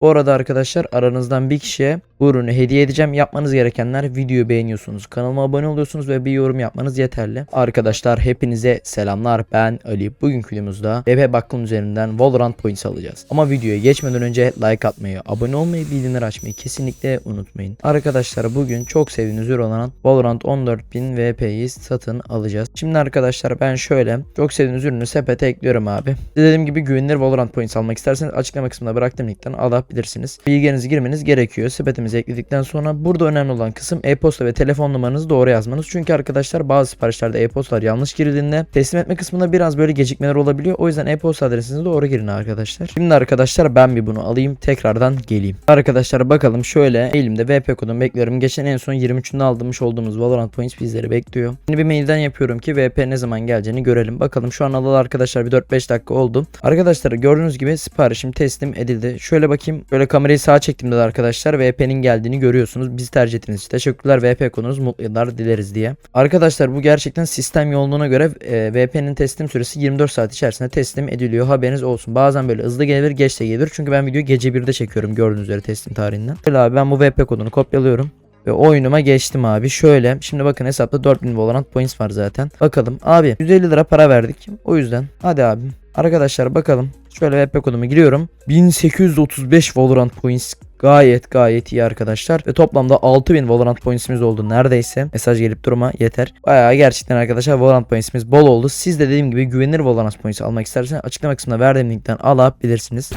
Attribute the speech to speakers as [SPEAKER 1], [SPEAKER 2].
[SPEAKER 1] Bu arada arkadaşlar aranızdan bir kişiye bu ürünü hediye edeceğim. Yapmanız gerekenler videoyu beğeniyorsunuz. Kanalıma abone oluyorsunuz ve bir yorum yapmanız yeterli. Arkadaşlar hepinize selamlar. Ben Ali. Bugünkü videomuzda BP Bakkın üzerinden Valorant Points alacağız. Ama videoya geçmeden önce like atmayı, abone olmayı, bildirimleri açmayı kesinlikle unutmayın. Arkadaşlar bugün çok sevdiğiniz ürün olan Valorant 14000 VP'yi satın alacağız. Şimdi arkadaşlar ben şöyle çok sevdiğiniz ürünü sepete ekliyorum abi. Dediğim gibi güvenilir Valorant Points almak isterseniz açıklama kısmına bıraktığım linkten alabilirsiniz. Bilgilerinizi girmeniz gerekiyor. Sepetimize ekledikten sonra burada önemli olan kısım e-posta ve telefon numaranızı doğru yazmanız. Çünkü arkadaşlar bazı siparişlerde e-postalar yanlış girildiğinde teslim etme kısmında biraz böyle gecikmeler olabiliyor. O yüzden e-posta adresinizi doğru girin arkadaşlar. Şimdi arkadaşlar ben bir bunu alayım tekrardan geleyim. Arkadaşlar bakalım şöyle elimde VP kodumu bekliyorum. Geçen en son 23'ünde aldırmış olduğumuz Valorant Points bizleri bekliyor. Yeni bir mailden yapıyorum ki VP ne zaman geleceğini görelim. Bakalım şu an alalı arkadaşlar bir 4-5 dakika oldu. Arkadaşlar gördüğünüz gibi siparişim teslim edildi. Şöyle bakayım. Böyle kamerayı sağa çektiğimde de arkadaşlar VP'nin geldiğini görüyorsunuz. Bizi tercih ettiğiniz için teşekkürler. VP konunuz mutlu yıllar dileriz diye. Arkadaşlar bu gerçekten sistem yoğunluğuna göre e, VP'nin teslim süresi 24 saat içerisinde teslim ediliyor. Haberiniz olsun. Bazen böyle hızlı gelir geç de gelir. Çünkü ben videoyu gece 1'de çekiyorum gördüğünüz üzere teslim tarihinden. Şöyle abi ben bu VP kodunu kopyalıyorum. Ve oyunuma geçtim abi. Şöyle şimdi bakın hesapta 4000 Valorant points var zaten. Bakalım abi 150 lira para verdik. O yüzden hadi abi. Arkadaşlar bakalım. Şöyle VP kodumu giriyorum. 1835 Valorant points Gayet gayet iyi arkadaşlar. Ve toplamda 6000 Valorant points'imiz oldu neredeyse. Mesaj gelip durma yeter. Bayağı gerçekten arkadaşlar Valorant points'imiz bol oldu. Siz de dediğim gibi güvenilir Valorant points almak isterseniz açıklama kısmına verdiğim linkten alabilirsiniz.